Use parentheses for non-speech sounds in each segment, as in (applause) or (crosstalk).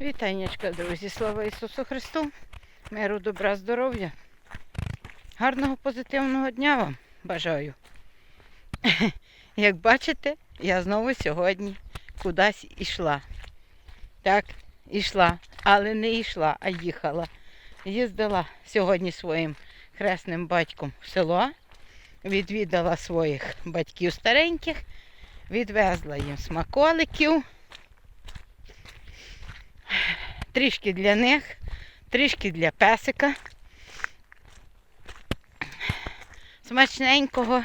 Вітаннячка, друзі, слава Ісусу Христу, миру, добра, здоров'я. Гарного позитивного дня вам бажаю. (laughs) Як бачите, я знову сьогодні кудись ішла. Так, ішла, але не йшла, а їхала. Їздила сьогодні своїм хресним батьком в село, відвідала своїх батьків стареньких, відвезла їм смаколиків. Трішки для них, трішки для песика. Смачненького,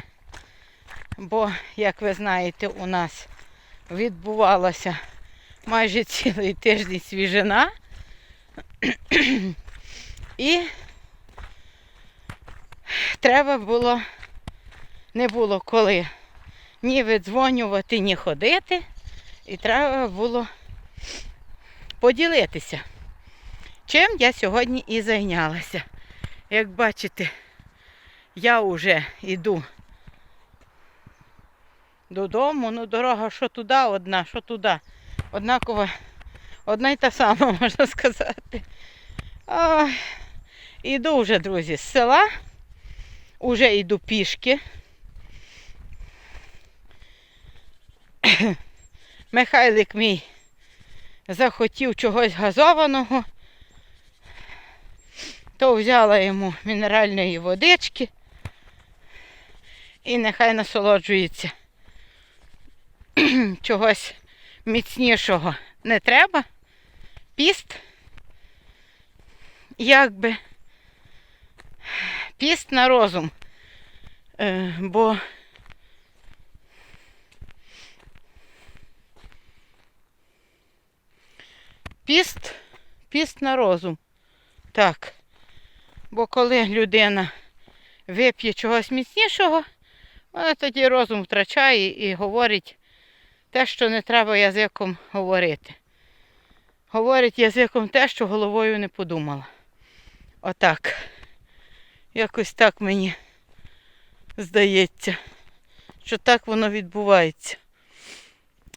бо, як ви знаєте, у нас відбувалася майже цілий тиждень свіжина. І треба було, не було коли ні видзвонювати, ні ходити. І треба було поділитися. Чим я сьогодні і зайнялася. Як бачите, я вже йду додому, ну дорога що туди одна, що туди. Однакова, одна й та сама, (laughs) можна сказати. А, іду вже, друзі, з села, уже йду пішки. (coughs) Михайлик мій захотів чогось газованого, то взяла йому мінеральної водички і нехай насолоджується. (clears throat) Чогось міцнішого не треба. Піст, якби піст на розум. Е, бо Піст, піст на розум. Так. Бо коли людина вип'є чогось міцнішого, вона тоді розум втрачає і говорить те, що не треба язиком говорити. Говорить язиком те, що головою не подумала. Отак. Якось так мені здається, що так воно відбувається.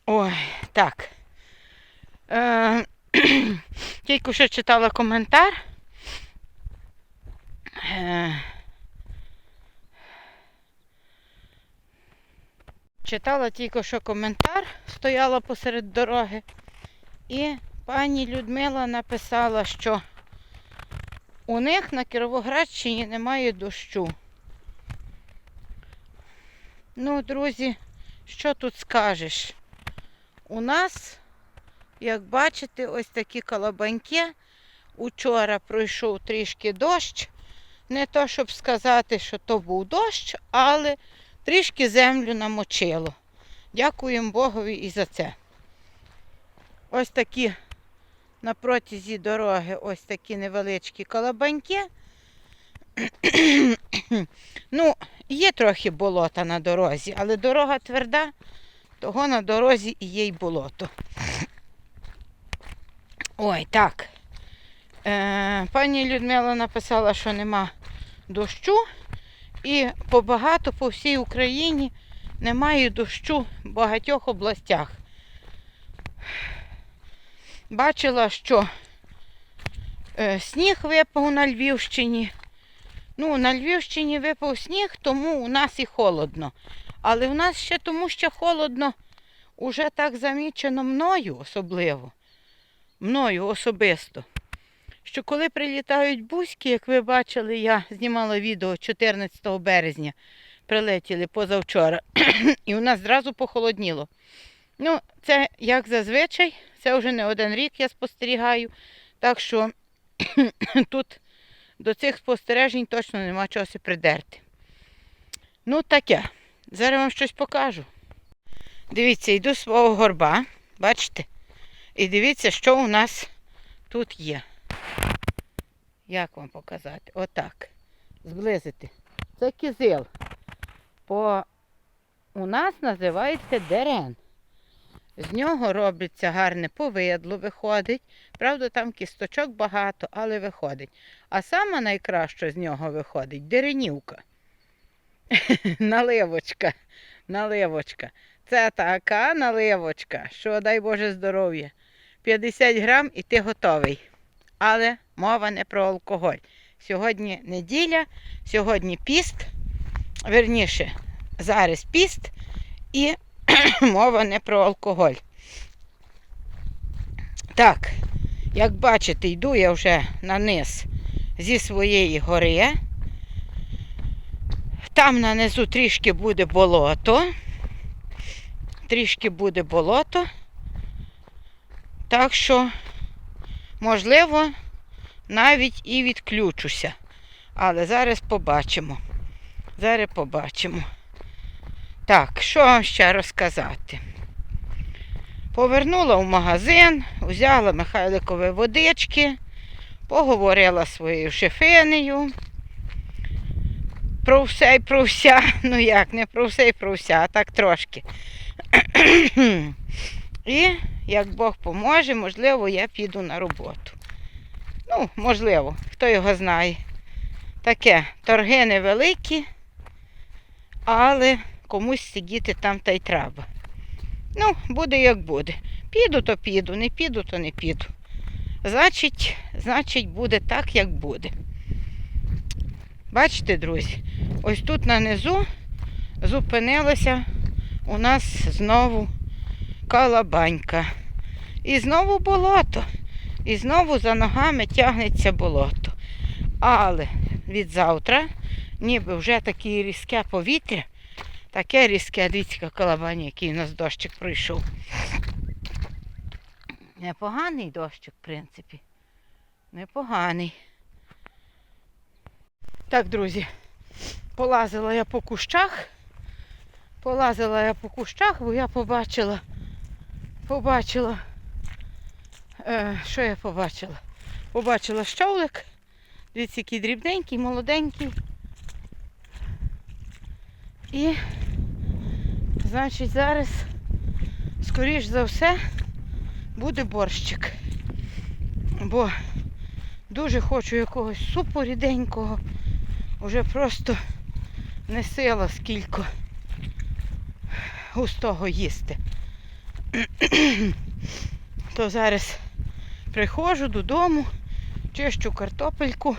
Ой, так. Е, (clears throat) тільки що читала коментар. Е, Читала тільки що коментар, стояла посеред дороги, і пані Людмила написала, що у них на Кіровоградщині немає дощу. Ну, друзі, що тут скажеш? У нас як бачите, ось такі колобаньки. Учора пройшов трішки дощ. Не то, щоб сказати, що то був дощ, але трішки землю намочило. Дякуємо Богові і за це. Ось такі на протязі дороги, ось такі невеличкі колобаньки. (clears throat) ну, є трохи болота на дорозі, але дорога тверда, того на дорозі і є й болото. Ой, так. Е, Пані Людмила написала, що нема дощу. І побагато по всій Україні немає дощу в багатьох областях. Бачила, що е, сніг випав на Львівщині. Ну, на Львівщині випав сніг, тому у нас і холодно. Але в нас ще тому що холодно, уже так замічено мною особливо мною особисто. Що коли прилітають бузьки, як ви бачили, я знімала відео 14 березня, прилетіли позавчора, (clears throat) і у нас зразу похолодніло. Ну, це як зазвичай, це вже не один рік я спостерігаю. Так що (clears throat) тут до цих спостережень точно нема чого придерти. Ну, таке. Зараз вам щось покажу. Дивіться, йду свого горба, бачите? І дивіться, що у нас тут є. Як вам показати? Отак. Зблизити. Це кизил. По у нас називається дерен. З нього робиться гарне повидло, виходить. Правда, там кісточок багато, але виходить. А саме найкраще з нього виходить деренівка. (laughs) наливочка. Наливочка. Це така наливочка, що дай Боже здоров'я. 50 грам і ти готовий. Але мова не про алкоголь. Сьогодні неділя, сьогодні піст, верніше, зараз піст і (clears throat) мова не про алкоголь. Так, як бачите, йду я вже на низ зі своєї гори. Там на низу трішки буде болото. Трішки буде болото. Так що, можливо, навіть і відключуся. Але зараз побачимо. Зараз побачимо. Так, що вам ще розказати? Повернула в магазин, взяла Михайликові водички, поговорила своєю шефинею. Про все і про вся. (laughs) Ну як, не про все і про вся, а так трошки. (clears throat) І, як Бог поможе, можливо, я піду на роботу. Ну, можливо, хто його знає. Таке, торги невеликі, але комусь сидіти там та й треба. Ну, буде як буде. Піду, то піду, не піду, то не піду. Значить, значить, буде так, як буде. Бачите, друзі, ось тут на низу зупинилася у нас знову калабанька. І знову болото. І знову за ногами тягнеться болото. Але від завтра, ніби вже таке різке повітря, таке різке, дивіться, калабані, який у нас дощик прийшов. Непоганий дощик, в принципі. Непоганий. Так, друзі, полазила я по кущах. Полазила я по кущах, бо я побачила, побачила, е, що я побачила? Побачила щовлик. Дивіться, який дрібненький, молоденький. І, значить, зараз, скоріш за все, буде борщик. Бо дуже хочу якогось супу ріденького. Уже просто не сила скільки густого їсти. (coughs) То зараз приходжу додому, чищу картопельку.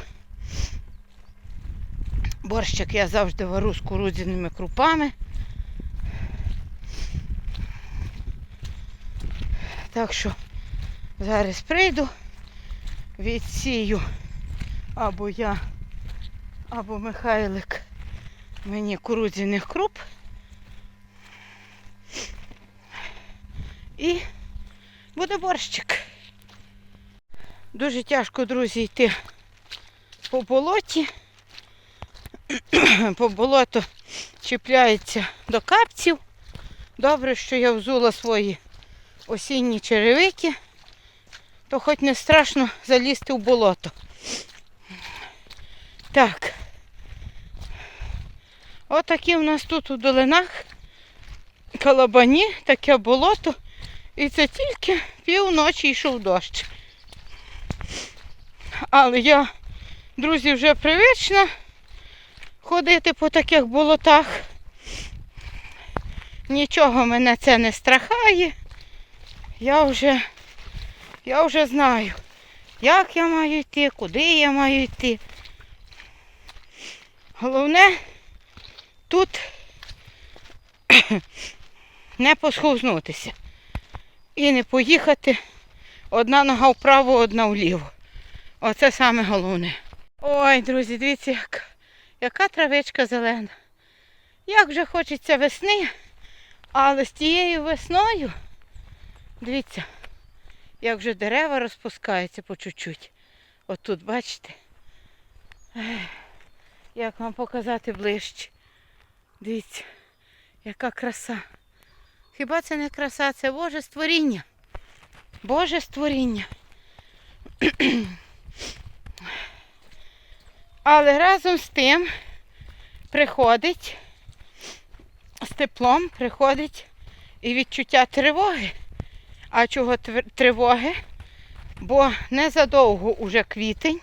Борщик я завжди вару з кукурудзяними крупами. Так що зараз прийду, відсію або я, або Михайлик мені кукурудзяних круп. І буде борщик. Дуже тяжко, друзі, йти по болоті. по болоту чіпляється до капців. Добре, що я взула свої осінні черевики, то хоч не страшно залізти в болото. Так. Отакі в нас тут у долинах калабані, таке болото. І це тільки півночі йшов дощ. Але я, друзі, вже привична ходити по таких болотах. Нічого мене це не страхає. Я вже, я вже знаю, як я маю йти, куди я маю йти. Головне тут (coughs) не посховзнутися і не поїхати одна нога вправо, одна вліво. Оце саме головне. Ой, друзі, дивіться, як, яка травичка зелена. Як вже хочеться весни, але з тією весною, дивіться, як вже дерева розпускаються по чуть-чуть. Отут, бачите? Як вам показати ближче? Дивіться, яка краса. Хіба це не краса, це Боже створіння. Боже створіння. (clears throat) Але разом з тим приходить, з теплом приходить і відчуття тривоги. А чого тривоги? Бо незадовго уже квітень,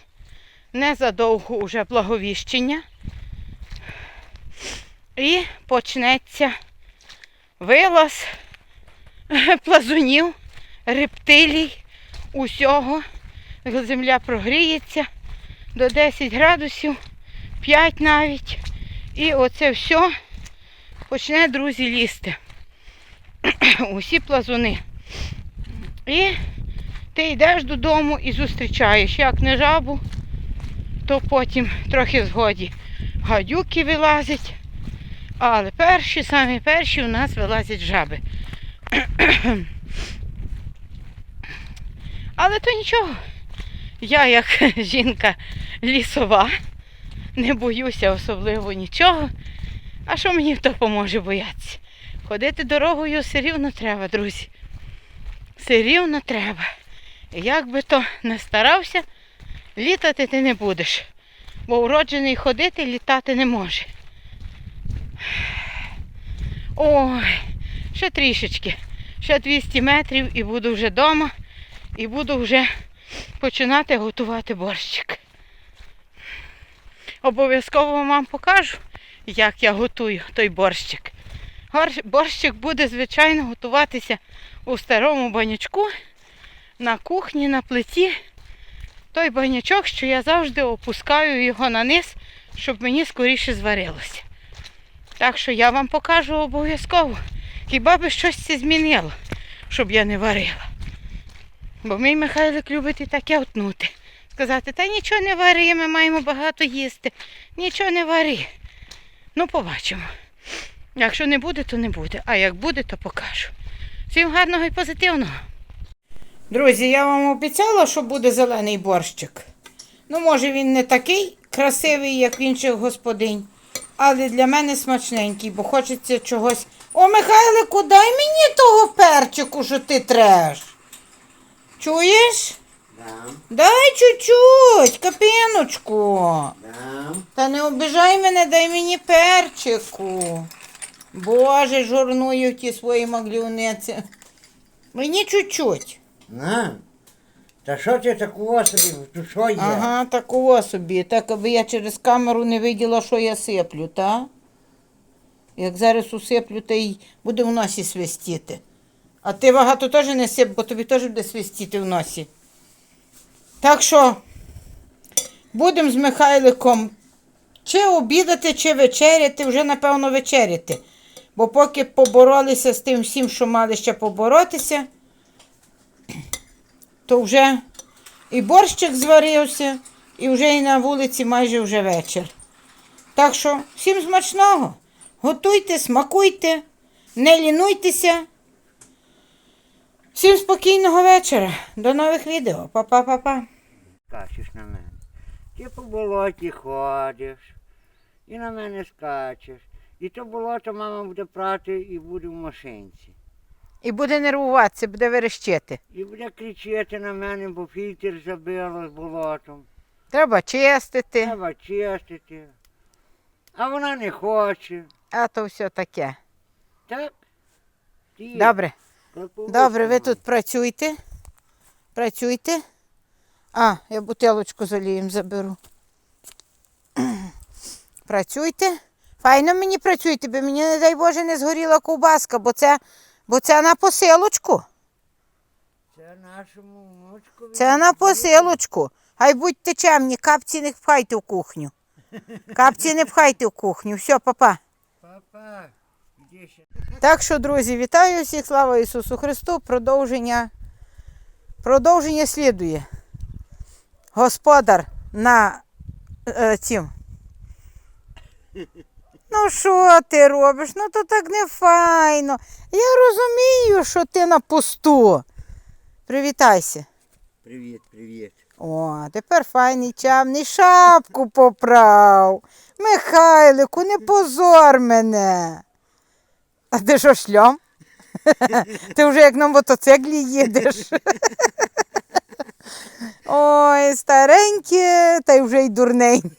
незадовго уже благовіщення. І почнеться вилаз (laughs) плазунів, рептилій, усього. Земля прогріється до 10 градусів, 5 навіть. І оце все почне, друзі, лізти. (clears throat) Усі плазуни. І ти йдеш додому і зустрічаєш, як не жабу, то потім трохи згоді гадюки вилазять. Але перші, самі перші у нас вилазять жаби. Але то нічого. Я, як (laughs) жінка лісова, не боюся особливо нічого. А що мені то поможе боятися? Ходити дорогою все рівно треба, друзі. Все рівно треба. Як би то не старався, літати ти не будеш. Бо уроджений ходити літати не може. Ой, ще трішечки. Ще 200 метрів і буду вже вдома. І буду вже починати готувати борщик. Обов'язково вам покажу, як я готую той борщик. Борщик буде, звичайно, готуватися у старому банячку на кухні, на плиті. Той банячок, що я завжди опускаю його на низ, щоб мені скоріше зварилося. Так що я вам покажу обов'язково. Хіба би щось це змінило, щоб я не варила. Бо мій Михайлик любить і таке утнути. Сказати, та нічого не вари, ми маємо багато їсти. Нічого не вари. Ну, побачимо. Якщо не буде, то не буде. А як буде, то покажу. Всім гарного і позитивного. Друзі, я вам обіцяла, що буде зелений борщик. Ну, може, він не такий красивий, як в інших господинь, але для мене смачненький, бо хочеться чогось. О, Михайлику, дай мені того перчику, що ти треш. Чуєш? Дам, Дай чуть-чуть, капіночку. дам. Та не обіжай мене, дай мені перчику. Боже, журную ті свої маглюниці. Мені чуть-чуть. На. Та що ти такого собі? Що є? Ага, такого собі. Так, аби я через камеру не виділа, що я сиплю, та? Як зараз усиплю, то й буде в носі свистіти. А ти багато теж не сип, бо тобі теж буде свистіти в носі. Так що будемо з Михайликом чи обідати, чи вечеряти, вже, напевно, вечеряти. Бо поки поборолися з тим всім, що мали ще поборотися, то вже і борщик зварився, і вже і на вулиці майже вже вечір. Так що всім смачного. Готуйте, смакуйте, не лінуйтеся. Всім спокійного вечора. До нових відео. Па-па-па-па. Скачеш на мене. Ти по болоті ходиш, і на мене скачеш. І то болото мама буде прати і буде в машинці. І буде нервуватися, буде верещити. І буде кричати на мене, бо фільтр забило з болотом. Треба чистити, Треба чистити. А вона не хоче. а то все таке. Так? Ти, Добре. Добре, ви тут працюйте. Працюйте. А, я бутилочку з олієм заберу. Працюйте. Файно мені працюйте, бо мені, не дай Боже, не згоріла ковбаска, бо це, бо це на посилочку. Це нашому внучкові. Це на посилочку. Хай будьте чемні, капці не пхайте в кухню. Капці не пхайте в кухню. Все, папа. Папа. Так що, друзі, вітаю всіх, слава Ісусу Христу. Продовження, продовження слідує. Господар на е, цім. Ну, що ти робиш? Ну то так не файно. Я розумію, що ти на пусту. Привітайся. Привіт, привіт. О, тепер файний чамний шапку поправ. Михайлику, не позор мене. А ти що шльом? (laughs) Ти вже як на мотоциклі їдеш. (laughs) Ой, стареньке, та й вже й дурненьке.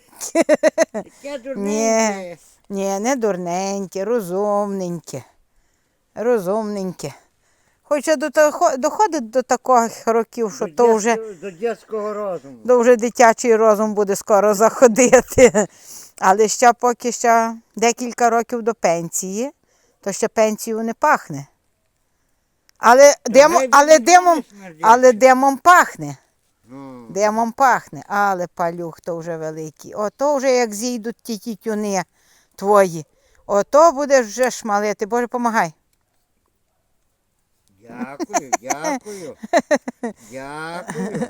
Таке дурненьке. Ні, не дурненьке, розумненьке. Розумненьке. Хоча до того, доходить до таких років, що до то вже до дитячого розуму. До вже дитячий розум буде скоро заходити. Але ще поки ще декілька років до пенсії, то ще пенсію не пахне. Але димом, але димом, але димом пахне. Ну. Димом пахне, але палюх то вже великий. О, то вже як зійдуть ті тютюни твої. Ото будеш вже шмалити, Боже, помагай. Дякую, дякую. (laughs) Дякую.